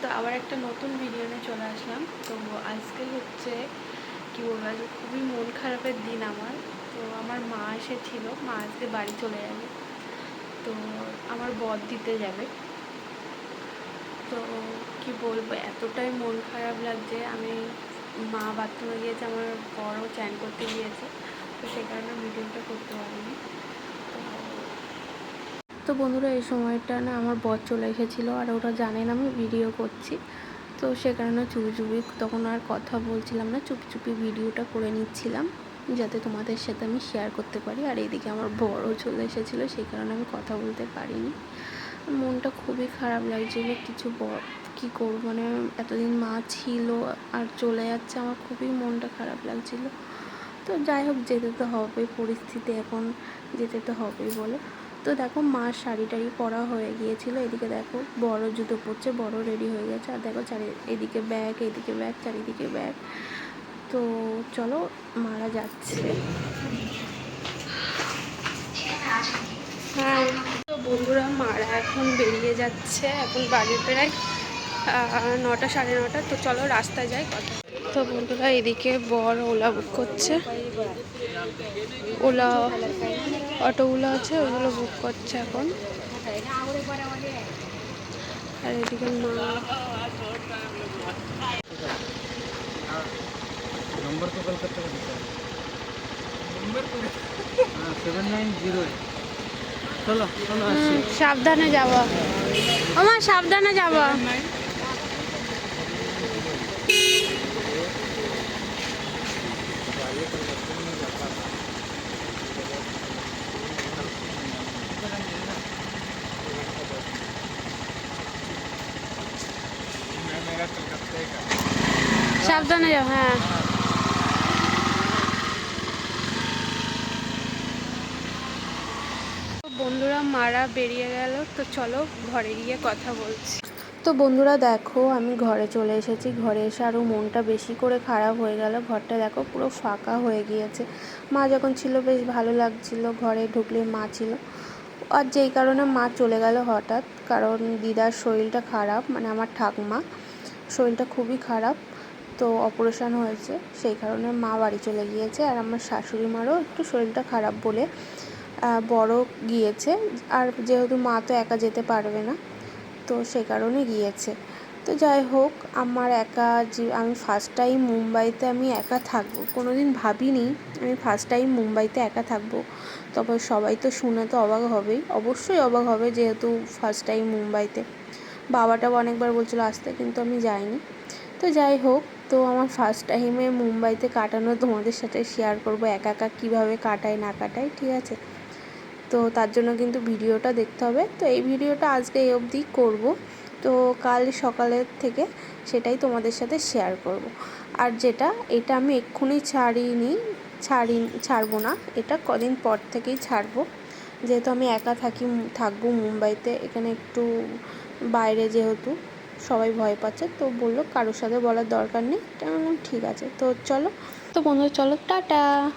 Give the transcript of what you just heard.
তো আবার একটা নতুন ভিডিও নিয়ে চলে আসলাম। তো আজকে হচ্ছে কি বলব আজকে খুবই মন খারাপের দিন আমার। তো আমার মা এসেছিল, মা আজকে বাড়ি চলে যাবে। তো আমার বদ দিতে যাবে। তো কি বলব, এতটাই মন খারাপ লাগছে। আমি মা বাথরুমে গিয়েছে, আমার বড়ও চ্যান করতে গিয়েছে। তো সেই কারণে ভিডিওটা করতে পারিনি। তো বন্ধুরা, এই সময়টা না আমার বর চলে এসেছিল আর ওরা জানে না আমি ভিডিও করছি। তো সে কারণে চুপি চুপি তখন আর কথা বলছিলাম না, চুপি চুপি ভিডিওটা করে নিচ্ছিলাম যাতে তোমাদের সাথে আমি শেয়ার করতে পারি। আর এইদিকে আমার বড় চলে এসেছিল, সেই কারণে আমি কথা বলতে পারিনি। মনটা খুবই খারাপ লাগছিল কিছু কী করব? মানে এতদিন মা ছিল আর চলে যাচ্ছে, আমার খুবই মনটা খারাপ লাগছিল। তো যাই হোক, যেতে তো হবেই, পরিস্থিতি এখন যেতে তো হবেই বলে। তো দেখো মার শাড়ি টাড়ি পরা হয়ে গিয়েছিল, এদিকে দেখো বড় জুতো পরছে, বড় রেডি হয়ে গেছে, আর দেখো চারি, এদিকে ব্যাগ এদিকে ব্যাগ চারিদিকে ব্যাগ তো চলো মারা যাচ্ছে। হ্যাঁ তো বন্ধুরা মারা এখন বেরিয়ে যাচ্ছে, এখন বাড়ি প্রায় নটা সাড়ে নটা, তো চলো রাস্তায় যাই, কথা তো বন্ধুরা এদিকে বর ওলা বুক করছে। ওলা অটো ওলা আছে ওগুলো বুক করছে এখন। আর এদিকে মা সাবধানে যাবা। আমার সাবধানে যাবা। সাবধানে যাও হ্যাঁ। বন্ধুরা, মারা বেরিয়ে গেল, তো চলো ঘরে গিয়ে কথা বলছি। তো বন্ধুরা, দেখো, আমি ঘরে চলে এসেছি। ঘরে এসে আরও মনটা বেশি করে খারাপ হয়ে গেল। ঘরটা দেখো পুরো ফাঁকা হয়ে গিয়েছে। মা যখন ছিল, বেশ ভালো লাগছিল। ঘরে ঢুকলে মা ছিল। আর যেই কারণে মা চলে গেল হঠাৎ। কারণ দিদার শরীরটা খারাপ মানে আমার ঠাকমা। শরীরটা খুবই খারাপ, তো অপারেশান হয়েছে। সেই কারণে মা বাড়ি চলে গিয়েছে আর আমার শাশুড়ি মারও একটু শরীরটা খারাপ বলে বড় গিয়েছে। আর যেহেতু মা তো একা যেতে পারবে না, তো সে কারণে গিয়েছে। তো যাই হোক, আমার একা যে, আমি ফার্স্ট টাইম মুম্বাইতে আমি একা থাকব কোনো দিন ভাবিনি আমি ফার্স্ট টাইম মুম্বাইতে একা থাকব। তবে সবাই তো শুনে তো অবাক হবেই, অবশ্যই অবাক হবে যেহেতু ফার্স্ট টাইম মুম্বাইতে। বাবাটাও অনেকবার বলছিল আসতে, কিন্তু আমি যাইনি। তো যাই হোক, তো আমার ফার্স্ট টাইমে মুম্বাইতে কাটানো, তোমাদের সাথে শেয়ার করব একা একা কীভাবে কাটাই না কাটাই ঠিক আছে? তো তার জন্য কিন্তু ভিডিওটা দেখতে হবে। তো এই ভিডিওটা আজকে এই অবধি করব। তো কাল সকালের থেকে সেটাই তোমাদের সাথে শেয়ার করব। আর যেটা, এটা আমি এক্ষুনি ছাড়িনি, ছাড়ি, ছাড়বো না, এটা কদিন পর থেকেই ছাড়বো। যেহেতু আমি একা থাকি, থাকব মুম্বাইতে, এখানে একটু বাইরে যেহেতু সবাই ভয় পাচ্ছে, তো বলল কারোর সাথে বলার দরকার নেই। ঠিক আছে, তো চলো। তো বন্ধু চলো, টাটা।